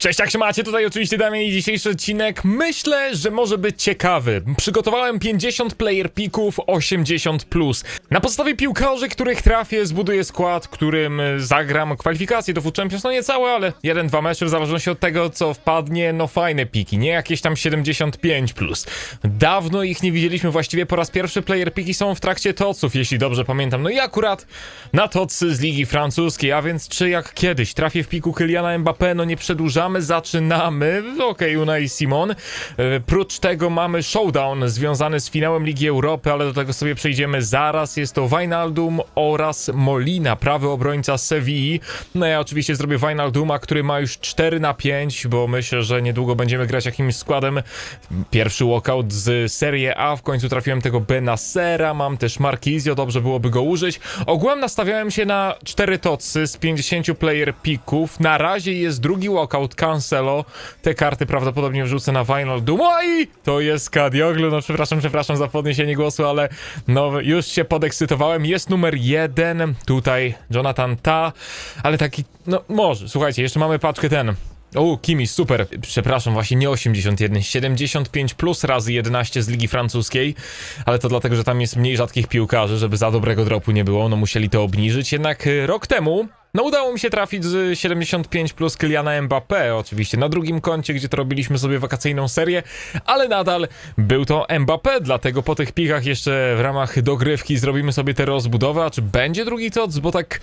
Cześć, jak się macie? Tutaj oczywiście Damian i dzisiejszy odcinek myślę, że może być ciekawy. Przygotowałem 50 player pików, 80+. Plus. Na podstawie piłkarzy, których trafię, zbuduję skład, którym zagram kwalifikacje do Food Champions. No nie całe, ale 1-2 mecze w zależności od tego, co wpadnie. No fajne piki, nie jakieś tam 75+. Plus. Dawno ich nie widzieliśmy, właściwie po raz pierwszy player piki są w trakcie toców, jeśli dobrze pamiętam. No i akurat na tocy z Ligi Francuskiej, a więc czy jak kiedyś trafię w piku Kyliana Mbappé, no nie przedłużamy, zaczynamy. Okej, Unai Simon. E, Prócz tego mamy showdown związany z finałem Ligi Europy, ale do tego sobie przejdziemy zaraz. Jest to Wijnaldum oraz Molina, prawy obrońca Sewilli. No ja oczywiście zrobię Wijnalduma, który ma już 4 na 5, bo myślę, że niedługo będziemy grać jakimś składem. Pierwszy walkout z Serie A, w końcu trafiłem tego Benasera, mam też Marquizio, dobrze byłoby go użyć. Ogółem nastawiałem się na 4 tocy z 50 player pików. Na razie jest drugi walkout Cancelo. Te karty prawdopodobnie wrzucę na Vinyl Doom. Oj! To jest Kadioglu, no przepraszam, przepraszam za podniesienie głosu, ale no już się podekscytowałem. Jest numer jeden, tutaj Jonathan Ta, ale taki, no może, słuchajcie, jeszcze mamy paczkę ten. O, Kimi, super. Przepraszam, właśnie nie 81, 75 plus razy 11 z Ligi Francuskiej, ale to dlatego, że tam jest mniej rzadkich piłkarzy, żeby za dobrego dropu nie było, no musieli to obniżyć. Jednak y, rok temu, no udało mi się trafić z 75 plus Kyliana Mbappé, oczywiście na drugim koncie, gdzie to robiliśmy sobie wakacyjną serię, ale nadal był to Mbappé, dlatego po tych pikach jeszcze w ramach dogrywki zrobimy sobie tę rozbudowę, a czy będzie drugi toc, bo tak...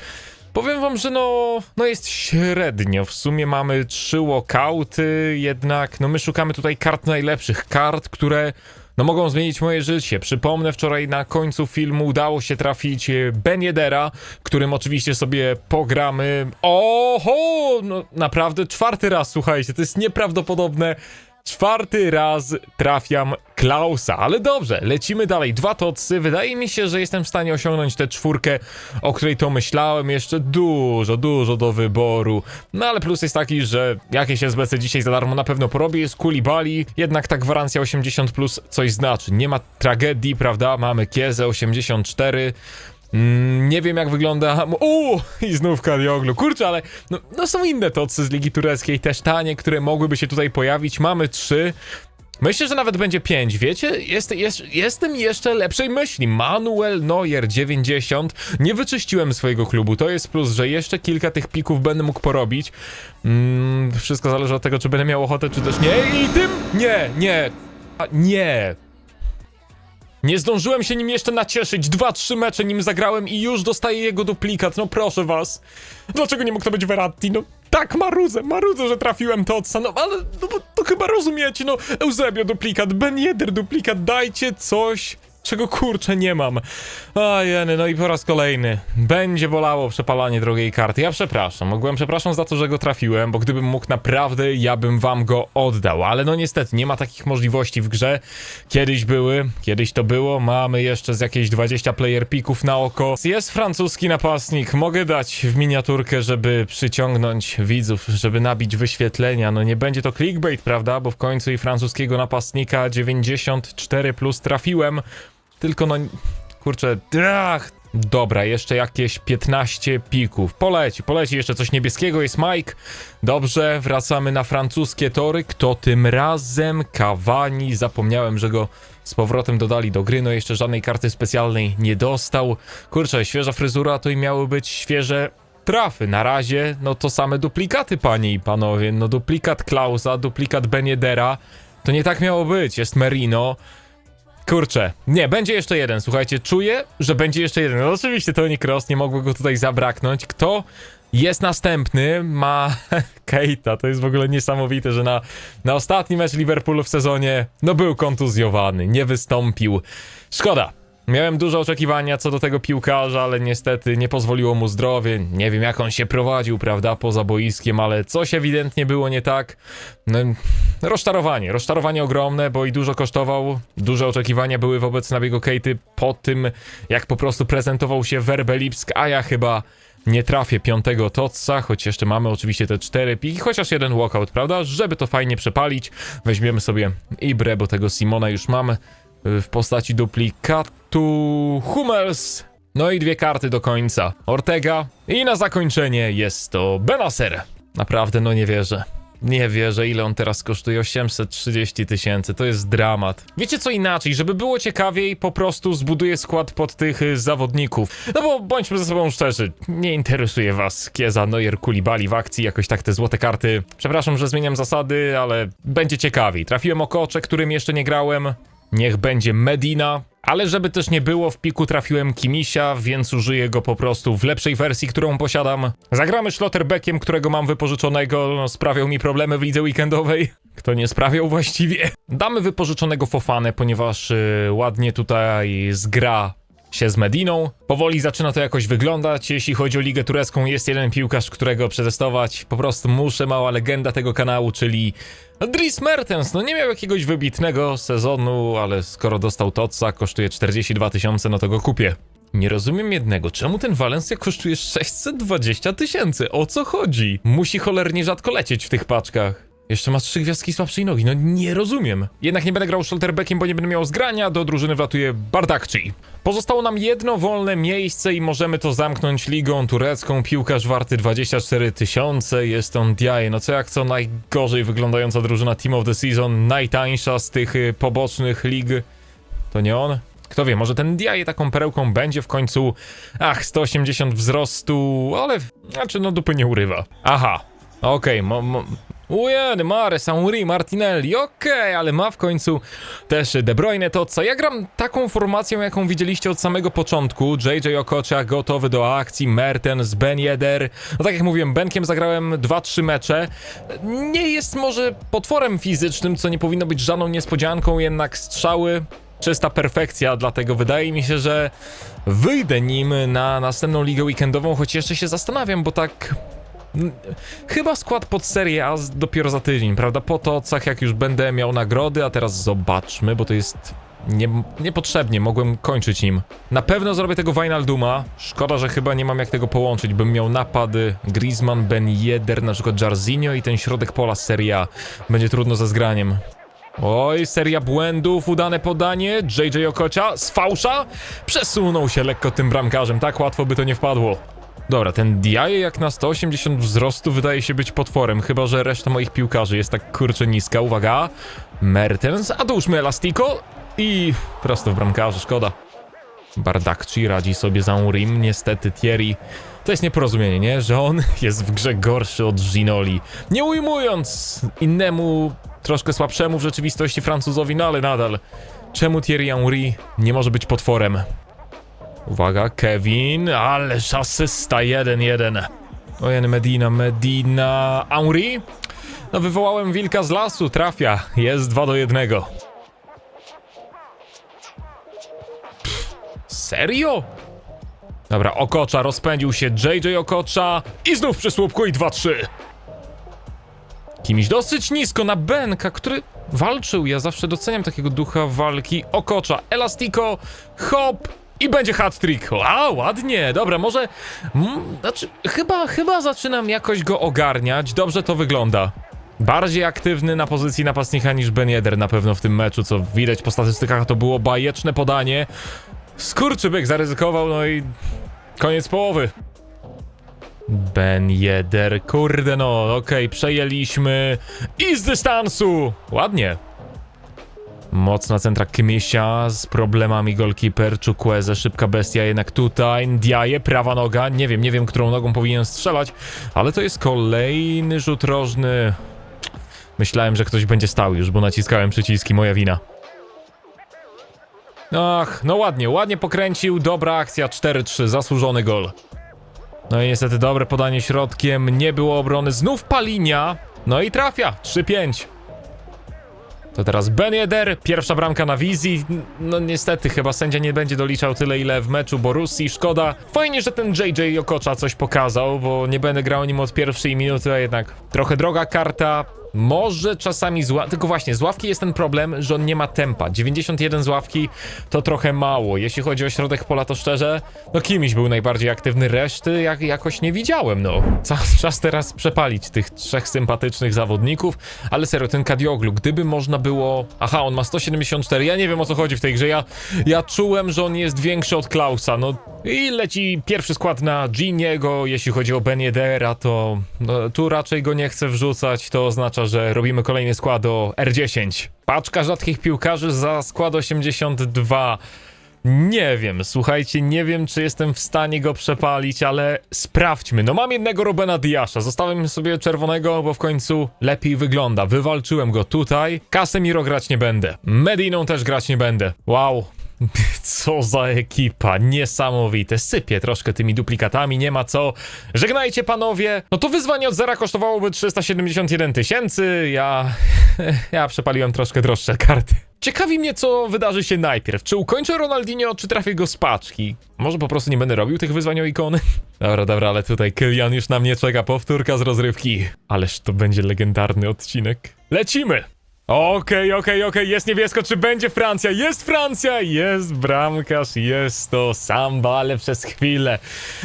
Powiem wam, że no, no jest średnio. W sumie mamy trzy walkouty, jednak no my szukamy tutaj kart najlepszych, kart, które no mogą zmienić moje życie. Przypomnę, wczoraj na końcu filmu udało się trafić e, Ben Yedera, którym oczywiście sobie pogramy. Oho! No naprawdę czwarty raz, słuchajcie, to jest nieprawdopodobne. Czwarty raz trafiam Klausa, ale dobrze, lecimy dalej. Dwa tocy. Wydaje mi się, że jestem w stanie osiągnąć tę czwórkę, o której to myślałem. Jeszcze dużo, dużo do wyboru. No ale plus jest taki, że jakieś SBC dzisiaj za darmo na pewno porobię. Jest Kulibali, jednak ta gwarancja 80 plus coś znaczy. Nie ma tragedii, prawda? Mamy Kiezę 84. Mm, nie wiem jak wygląda. Uuu, i znów Kadioglu. Kurczę, ale no, no są inne tocy z Ligi Tureckiej, też tanie, które mogłyby się tutaj pojawić. Mamy trzy. Myślę, że nawet będzie 5, wiecie? Jest, jest, jestem jeszcze lepszej myśli. Manuel Neuer 90. Nie wyczyściłem swojego klubu. To jest plus, że jeszcze kilka tych pików będę mógł porobić. Mm, wszystko zależy od tego, czy będę miał ochotę, czy też nie. I tym? Nie, nie. A, nie. Nie zdążyłem się nim jeszcze nacieszyć. Dwa, trzy mecze nim zagrałem i już dostaję jego duplikat. No proszę was. Dlaczego nie mógł to być Verratti? No tak, marudzę, marudzę, że trafiłem Totsa. No ale no, to chyba rozumiecie. No Eusebio duplikat, Ben Yedder duplikat. Dajcie coś czego kurczę nie mam. A no i po raz kolejny. Będzie bolało przepalanie drogiej karty. Ja przepraszam. Mogłem przepraszam za to, że go trafiłem, bo gdybym mógł naprawdę, ja bym wam go oddał. Ale no niestety, nie ma takich możliwości w grze. Kiedyś były, kiedyś to było. Mamy jeszcze z jakieś 20 player pików na oko. Jest francuski napastnik. Mogę dać w miniaturkę, żeby przyciągnąć widzów, żeby nabić wyświetlenia. No nie będzie to clickbait, prawda? Bo w końcu i francuskiego napastnika 94 plus trafiłem. Tylko no, kurczę, ach, dobra, jeszcze jakieś 15 pików. Poleci, poleci jeszcze coś niebieskiego, jest Mike. Dobrze, wracamy na francuskie tory. Kto tym razem? Cavani, zapomniałem, że go z powrotem dodali do gry, no jeszcze żadnej karty specjalnej nie dostał. Kurczę, świeża fryzura to i miały być świeże trafy. Na razie, no to same duplikaty, panie i panowie. No duplikat Klausa, duplikat Beniedera. To nie tak miało być, jest Merino. Kurczę, nie, będzie jeszcze jeden, słuchajcie, czuję, że będzie jeszcze jeden. No oczywiście Tony Cross, nie mogło go tutaj zabraknąć. Kto jest następny? Ma Keita, to jest w ogóle niesamowite, że na, na ostatni mecz Liverpoolu w sezonie, no był kontuzjowany, nie wystąpił. Szkoda, Miałem duże oczekiwania co do tego piłkarza, ale niestety nie pozwoliło mu zdrowie. Nie wiem jak on się prowadził, prawda, poza boiskiem, ale coś ewidentnie było nie tak. No, rozczarowanie, rozczarowanie ogromne, bo i dużo kosztował. Duże oczekiwania były wobec Nabiego Kejty po tym, jak po prostu prezentował się Werbe Lipsk, a ja chyba nie trafię piątego Totsa, choć jeszcze mamy oczywiście te cztery piki, chociaż jeden walkout, prawda? Żeby to fajnie przepalić, weźmiemy sobie Ibre, bo tego Simona już mamy w postaci duplikatu Hummels. No i dwie karty do końca. Ortega i na zakończenie jest to Benacer. Naprawdę, no nie wierzę. Nie wierzę, ile on teraz kosztuje. 830 tysięcy, to jest dramat. Wiecie co inaczej, żeby było ciekawiej, po prostu zbuduję skład pod tych y, zawodników. No bo bądźmy ze sobą szczerzy, nie interesuje was Kieza, Neuer, Kulibali w akcji, jakoś tak te złote karty. Przepraszam, że zmieniam zasady, ale będzie ciekawiej. Trafiłem o Kocze, którym jeszcze nie grałem. Niech będzie Medina. Ale żeby też nie było, w piku trafiłem Kimisia, więc użyję go po prostu w lepszej wersji, którą posiadam. Zagramy Schlotterbeckiem, którego mam wypożyczonego, no, sprawiał mi problemy w lidze weekendowej. Kto nie sprawiał właściwie. Damy wypożyczonego Fofanę, ponieważ yy, ładnie tutaj zgra się z Mediną. Powoli zaczyna to jakoś wyglądać. Jeśli chodzi o ligę turecką, jest jeden piłkarz, którego przetestować. Po prostu muszę, mała legenda tego kanału, czyli Dries Mertens. No nie miał jakiegoś wybitnego sezonu, ale skoro dostał Totsa, kosztuje 42 tysiące, no to go kupię. Nie rozumiem jednego, czemu ten Valencia kosztuje 620 tysięcy? O co chodzi? Musi cholernie rzadko lecieć w tych paczkach. Jeszcze ma trzy gwiazdki słabszej nogi, no nie rozumiem. Jednak nie będę grał Schlotterbeckiem, bo nie będę miał zgrania, do drużyny wlatuje Bardakci. Pozostało nam jedno wolne miejsce i możemy to zamknąć ligą turecką. Piłkarz warty 24 tysiące, jest on Diaye. No co jak co najgorzej wyglądająca drużyna Team of the Season, najtańsza z tych y, pobocznych lig. To nie on? Kto wie, może ten Diaye taką perełką będzie w końcu. Ach, 180 wzrostu, ale znaczy no dupy nie urywa. Aha, okej, mo, Ujeny, Mare, Sauri, Martinelli, okej, ale ma w końcu też De Bruyne, to co? Ja gram taką formacją, jaką widzieliście od samego początku. JJ Okocha gotowy do akcji, Mertens, Ben Yedder. No tak jak mówiłem, Benkiem zagrałem 2-3 mecze. Nie jest może potworem fizycznym, co nie powinno być żadną niespodzianką, jednak strzały czysta perfekcja, dlatego wydaje mi się, że wyjdę nim na następną ligę weekendową, choć jeszcze się zastanawiam, bo tak Chyba skład pod serię A dopiero za tydzień, prawda? Po tocach, jak już będę miał nagrody, a teraz zobaczmy, bo to jest nie, niepotrzebnie, mogłem kończyć nim. Na pewno zrobię tego Wijnalduma. Szkoda, że chyba nie mam jak tego połączyć, bym miał napady Griezmann, Ben Yedder, na przykład Jarzinho i ten środek pola z serii A. Będzie trudno ze zgraniem. Oj, seria błędów, udane podanie, JJ Okocia z fałsza przesunął się lekko tym bramkarzem, tak łatwo by to nie wpadło. Dobra, ten Diaye jak na 180 wzrostu wydaje się być potworem, chyba że reszta moich piłkarzy jest tak kurczę niska. Uwaga, Mertens, a dołóżmy Elastiko i prosto w bramkarze, szkoda. Bardakci radzi sobie za Urim, niestety Thierry. To jest nieporozumienie, nie? Że on jest w grze gorszy od Ginoli. Nie ujmując innemu, troszkę słabszemu w rzeczywistości Francuzowi, no ale nadal. Czemu Thierry Henry nie może być potworem? Uwaga, Kevin, ależ asysta 1-1. Ojen Medina, Medina, Henry? No wywołałem wilka z lasu, trafia, jest 2 do 1. Pff, Serio? Dobra, Okocza rozpędził się, JJ Okocza i znów przy słupku i 2-3. Kimś dosyć nisko na Benka, który walczył. Ja zawsze doceniam takiego ducha walki. Okocza, Elastiko, hop i będzie hat-trick. A, ładnie, dobra, może... Mm, znaczy, chyba, chyba zaczynam jakoś go ogarniać. Dobrze to wygląda. Bardziej aktywny na pozycji napastnika niż Ben Yedder na pewno w tym meczu, co widać po statystykach, to było bajeczne podanie. Skurczybyk zaryzykował, no i koniec połowy. Ben Yedder, kurde no, okej, przejęliśmy i z dystansu, ładnie. Mocna centra Kymisia z problemami golkeeper, Chukwueze, szybka bestia, jednak tutaj. Ndiaye, prawa noga, nie wiem, nie wiem, którą nogą powinien strzelać, ale to jest kolejny rzut rożny. Myślałem, że ktoś będzie stał już, bo naciskałem przyciski, moja wina. Ach, no ładnie, ładnie pokręcił, dobra akcja, 4-3, zasłużony gol. No i niestety dobre podanie środkiem, nie było obrony, znów Palinia, no i trafia, 3-5. To teraz Ben Yedder, pierwsza bramka na wizji, no niestety chyba sędzia nie będzie doliczał tyle ile w meczu Borussii, szkoda. Fajnie, że ten JJ Okocza coś pokazał, bo nie będę grał nim od pierwszej minuty, a jednak trochę droga karta, Może czasami z ła- Tylko właśnie, z ławki jest ten problem, że on nie ma tempa. 91 z ławki to trochę mało. Jeśli chodzi o środek pola, to szczerze, no kimś był najbardziej aktywny, reszty jak, jakoś nie widziałem, no. Cały czas teraz przepalić tych trzech sympatycznych zawodników, ale serio, ten Kadioglu, gdyby można było... Aha, on ma 174, ja nie wiem o co chodzi w tej grze, ja, ja czułem, że on jest większy od Klausa, no i leci pierwszy skład na Giniego, jeśli chodzi o Ben Yedera, to no, tu raczej go nie chcę wrzucać, to oznacza, że robimy kolejny skład o R10. Paczka rzadkich piłkarzy za skład 82. Nie wiem, słuchajcie, nie wiem, czy jestem w stanie go przepalić, ale sprawdźmy. No mam jednego Robena Diasza, zostawiam sobie czerwonego, bo w końcu lepiej wygląda. Wywalczyłem go tutaj. Casemiro grać nie będę. Mediną też grać nie będę. Wow. Co za ekipa, niesamowite. Sypie troszkę tymi duplikatami, nie ma co. Żegnajcie panowie. No to wyzwanie od zera kosztowałoby 371 tysięcy. Ja. Ja przepaliłem troszkę droższe karty. Ciekawi mnie, co wydarzy się najpierw. Czy ukończę Ronaldinho, czy trafię go z paczki? Może po prostu nie będę robił tych wyzwań o ikony? Dobra, dobra, ale tutaj Kylian już na mnie czeka, powtórka z rozrywki. Ależ to będzie legendarny odcinek. Lecimy! Okej, okej, okej, jest niebiesko, czy będzie Francja? Jest Francja, jest bramkarz, jest to Samba, ale przez chwilę.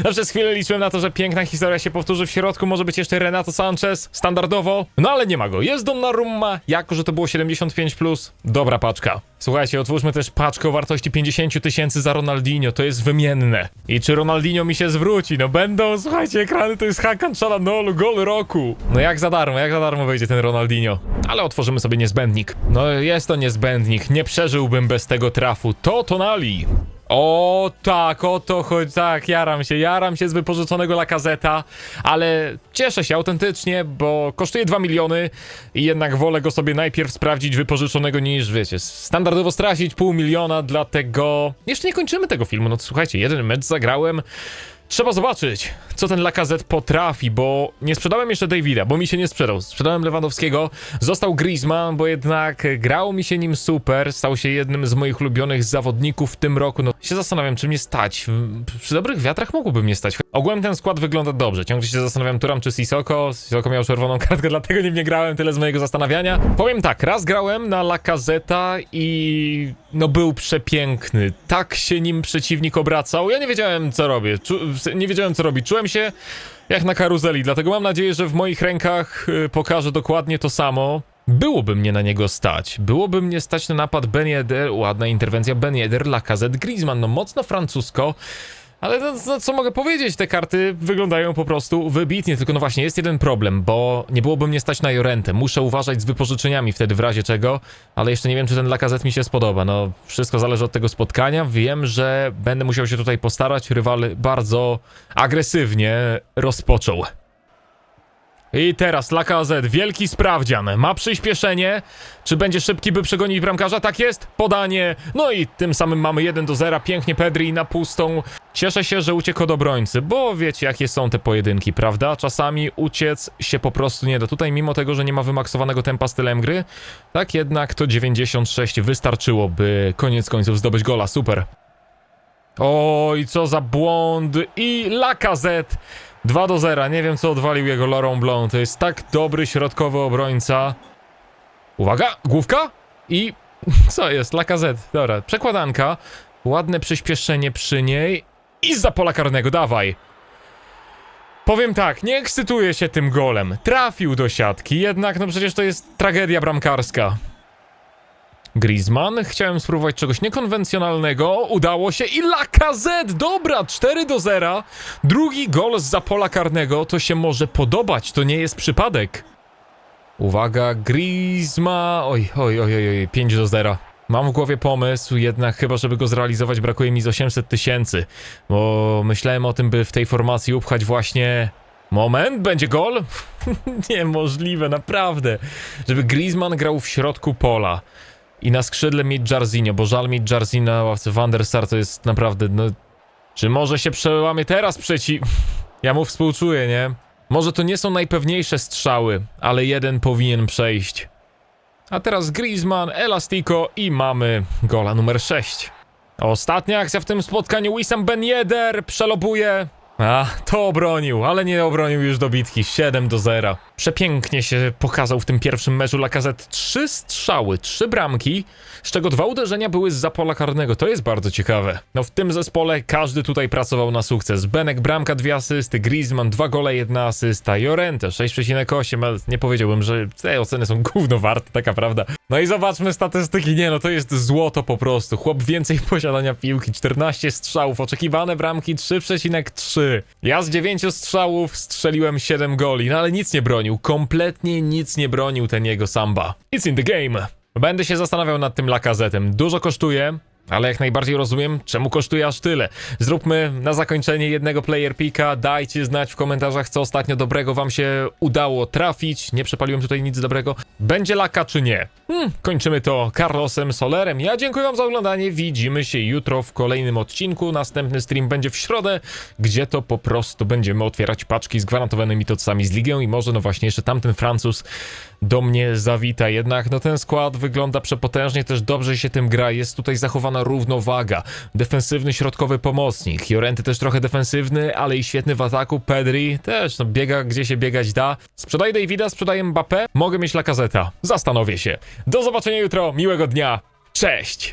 No przez chwilę liczyłem na to, że piękna historia się powtórzy w środku, może być jeszcze Renato Sanchez, standardowo, no ale nie ma go. Jest Donnarumma, jako że to było 75+, plus. dobra paczka. Słuchajcie, otwórzmy też paczkę o wartości 50 tysięcy za Ronaldinho, to jest wymienne. I czy Ronaldinho mi się zwróci? No będą, słuchajcie, ekrany to jest Hakan Çalhanoğlu, gol roku. No jak za darmo, jak za darmo wyjdzie ten Ronaldinho. Ale otworzymy sobie niezbędnik. No jest to niezbędnik, nie przeżyłbym bez tego trafu. To Tonali. O tak, o to chodzi, tak, jaram się, jaram się z wypożyczonego Lakazeta, ale cieszę się autentycznie, bo kosztuje 2 miliony i jednak wolę go sobie najpierw sprawdzić wypożyczonego niż, wiecie, standardowo stracić pół miliona, dlatego jeszcze nie kończymy tego filmu, no słuchajcie, jeden mecz zagrałem, Trzeba zobaczyć, co ten Lacazette potrafi, bo nie sprzedałem jeszcze Davida, bo mi się nie sprzedał. Sprzedałem Lewandowskiego, został Griezmann, bo jednak grało mi się nim super, stał się jednym z moich ulubionych zawodników w tym roku. No się zastanawiam, czy mnie stać. Przy dobrych wiatrach mógłby mnie stać. Ogółem ten skład wygląda dobrze. Ciągle się zastanawiam, Turam czy Sissoko. Sissoko miał czerwoną kartkę, dlatego nim nie grałem, tyle z mojego zastanawiania. Powiem tak, raz grałem na Lacazeta i no był przepiękny. Tak się nim przeciwnik obracał. Ja nie wiedziałem, co robię. Czu nie wiedziałem, co robić. Czułem się jak na karuzeli, dlatego mam nadzieję, że w moich rękach y, pokażę dokładnie to samo. Byłoby mnie na niego stać. Byłoby mnie stać na napad Ben Yedder, ładna interwencja Ben Yedder, Lacazette, Griezmann, no mocno francusko. Ale no, no, co mogę powiedzieć, te karty wyglądają po prostu wybitnie, tylko no właśnie jest jeden problem, bo nie byłoby mnie stać na Jorentę, muszę uważać z wypożyczeniami wtedy w razie czego, ale jeszcze nie wiem, czy ten Lacazette mi się spodoba, no wszystko zależy od tego spotkania, wiem, że będę musiał się tutaj postarać, rywal bardzo agresywnie rozpoczął. I teraz Lacazette, wielki sprawdzian. Ma przyspieszenie. Czy będzie szybki, by przegonić bramkarza? Tak jest. Podanie. No i tym samym mamy 1 do 0. Pięknie Pedri na pustą. Cieszę się, że uciekł od obrońcy, bo wiecie jakie są te pojedynki, prawda? Czasami uciec się po prostu nie da. Tutaj mimo tego, że nie ma wymaksowanego tempa stylem gry, tak jednak to 96 wystarczyło, by koniec końców zdobyć gola. Super. Oj, co za błąd. I Lacazette. 2 do 0. Nie wiem, co odwalił jego Laurent Blanc. To jest tak dobry środkowy obrońca. Uwaga, główka i... Co jest? Lacazette. Dobra, przekładanka. Ładne przyspieszenie przy niej. I za pola karnego, dawaj. Powiem tak, nie ekscytuję się tym golem. Trafił do siatki, jednak no przecież to jest tragedia bramkarska. Griezmann, chciałem spróbować czegoś niekonwencjonalnego, udało się i Lacazette, dobra, 4 do 0. Drugi gol z pola karnego, to się może podobać, to nie jest przypadek. Uwaga, Griezmann, oj, oj, oj, oj, oj 5 do 0. Mam w głowie pomysł, jednak chyba żeby go zrealizować brakuje mi z 800 tysięcy, bo myślałem o tym, by w tej formacji upchać właśnie... Moment, będzie gol? Niemożliwe, naprawdę. Żeby Griezmann grał w środku pola i na skrzydle mieć Jarzinho, bo żal mieć Jarzinho na ławce Van to jest naprawdę, no... Czy może się przełamie teraz przeciw... Ja mu współczuję, nie? Może to nie są najpewniejsze strzały, ale jeden powinien przejść. A teraz Griezmann, Elastico i mamy gola numer 6. Ostatnia akcja w tym spotkaniu, Wissam Ben Yedder przelobuje. A, to obronił, ale nie obronił już dobitki, 7 do 0. Przepięknie się pokazał w tym pierwszym meczu Lakazet. Trzy strzały, trzy bramki, z czego dwa uderzenia były z pola karnego. To jest bardzo ciekawe. No w tym zespole każdy tutaj pracował na sukces. Benek bramka, dwie asysty, Griezmann dwa gole, jedna asysta, Jorente 6,8, ale nie powiedziałbym, że te oceny są gówno warte, taka prawda. No i zobaczmy statystyki, nie no to jest złoto po prostu. Chłop więcej posiadania piłki, 14 strzałów, oczekiwane bramki 3,3. Ja z 9 strzałów strzeliłem 7 goli, no ale nic nie bronił, kompletnie nic nie bronił ten jego samba. It's in the game. Będę się zastanawiał nad tym lakazetem. Dużo kosztuje, ale jak najbardziej rozumiem, czemu kosztuje aż tyle. Zróbmy na zakończenie jednego player pika. Dajcie znać w komentarzach, co ostatnio dobrego wam się udało trafić. Nie przepaliłem tutaj nic dobrego. Będzie laka czy nie? Hmm, kończymy to Carlosem Solerem. Ja dziękuję wam za oglądanie. Widzimy się jutro w kolejnym odcinku. Następny stream będzie w środę, gdzie to po prostu będziemy otwierać paczki z gwarantowanymi tocami z ligą i może no właśnie jeszcze tamten Francuz do mnie zawita. Jednak no ten skład wygląda przepotężnie, też dobrze się tym gra. Jest tutaj zachowana równowaga. Defensywny środkowy pomocnik. Jorenty też trochę defensywny, ale i świetny w ataku. Pedri też no biega gdzie się biegać da. Sprzedaję Davida, sprzedaję Mbappé. Mogę mieć Lakazeta. Zastanowię się. Do zobaczenia jutro. Miłego dnia. Cześć!